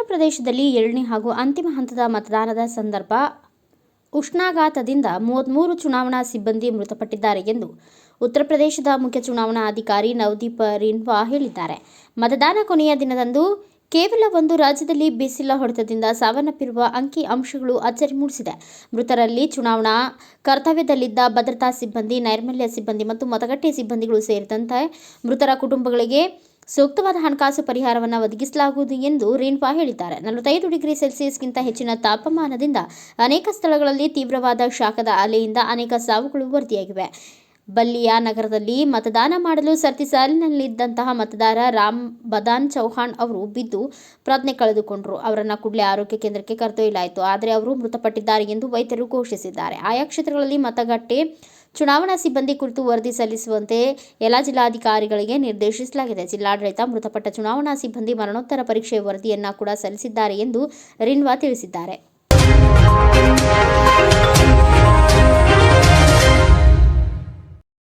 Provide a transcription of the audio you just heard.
ಪ್ರದೇಶದಲ್ಲಿ ಎರಡನೇ ಹಾಗೂ ಅಂತಿಮ ಹಂತದ ಮತದಾನದ ಸಂದರ್ಭ ಉಷ್ಣಾಘಾತದಿಂದ ಮೂವತ್ಮೂರು ಚುನಾವಣಾ ಸಿಬ್ಬಂದಿ ಮೃತಪಟ್ಟಿದ್ದಾರೆ ಎಂದು ಉತ್ತರ ಪ್ರದೇಶದ ಮುಖ್ಯ ಚುನಾವಣಾ ಅಧಿಕಾರಿ ನವದೀಪ್ ರಿನ್ವಾ ಹೇಳಿದ್ದಾರೆ. ಮತದಾನ ಕೊನೆಯ ದಿನದಂದು ಕೇವಲ ಒಂದು ರಾಜ್ಯದಲ್ಲಿ ಬಿಸಿಲ ಹೊಡೆತದಿಂದ ಸಾವನ್ನಪ್ಪಿರುವ ಅಂಕಿ ಅಂಶಗಳು ಅಚ್ಚರಿ ಮೂಡಿಸಿದೆ. ಮೃತರಲ್ಲಿ ಚುನಾವಣಾ ಕರ್ತವ್ಯದಲ್ಲಿದ್ದ ಭದ್ರತಾ ಸಿಬ್ಬಂದಿ, ನೈರ್ಮಲ್ಯ ಸಿಬ್ಬಂದಿ ಮತ್ತು ಮತಗಟ್ಟೆ ಸಿಬ್ಬಂದಿಗಳು ಸೇರಿದಂತೆ ಮೃತರ ಕುಟುಂಬಗಳಿಗೆ ಸೂಕ್ತವಾದ ಹಣಕಾಸು ಪರಿಹಾರವನ್ನು ಒದಗಿಸಲಾಗುವುದು ಎಂದು ರೇನ್ಪಾ ಹೇಳಿದ್ದಾರೆ. ನಲವತ್ತೈದು ಡಿಗ್ರಿ ಸೆಲ್ಸಿಯಸ್ಗಿಂತ ಹೆಚ್ಚಿನ ತಾಪಮಾನದಿಂದ ಅನೇಕ ಸ್ಥಳಗಳಲ್ಲಿ ತೀವ್ರವಾದ ಶಾಖದ ಅಲೆಯಿಂದ ಅನೇಕ ಸಾವುಗಳು ವರದಿಯಾಗಿವೆ. ಬಲ್ಲಿಯಾ ನಗರದಲ್ಲಿ ಮತದಾನ ಮಾಡಲು ಸರತಿ ಸಾಲಿನಲ್ಲಿದ್ದಂತಹ ಮತದಾರ ರಾಮ್ ಬದಾನ್ ಚೌಹಾಣ್ ಅವರು ಬಿದ್ದು ಪ್ರಜ್ಞೆ ಕಳೆದುಕೊಂಡರು. ಅವರನ್ನು ಕೂಡಲೇ ಆರೋಗ್ಯ ಕೇಂದ್ರಕ್ಕೆ ಕರೆದೊಯ್ಯಲಾಯಿತು. ಆದರೆ ಅವರು ಮೃತಪಟ್ಟಿದ್ದಾರೆ ಎಂದು ವೈದ್ಯರು ಘೋಷಿಸಿದ್ದಾರೆ. ಆಯಾ ಕ್ಷೇತ್ರಗಳಲ್ಲಿ ಮತಗಟ್ಟೆ ಚುನಾವಣಾ ಸಿಬ್ಬಂದಿ ಕುರಿತು ವರದಿ ಸಲ್ಲಿಸುವಂತೆ ಎಲ್ಲ ಜಿಲ್ಲಾಧಿಕಾರಿಗಳಿಗೆ ನಿರ್ದೇಶಿಸಲಾಗಿದೆ. ಜಿಲ್ಲಾಡಳಿತ ಮೃತಪಟ್ಟ ಚುನಾವಣಾ ಸಿಬ್ಬಂದಿ ಮರಣೋತ್ತರ ಪರೀಕ್ಷೆ ವರದಿಯನ್ನ ಕೂಡ ಸಲ್ಲಿಸಿದ್ದಾರೆ ಎಂದು ರಿನ್ವಾ ತಿಳಿಸಿದ್ದಾರೆ.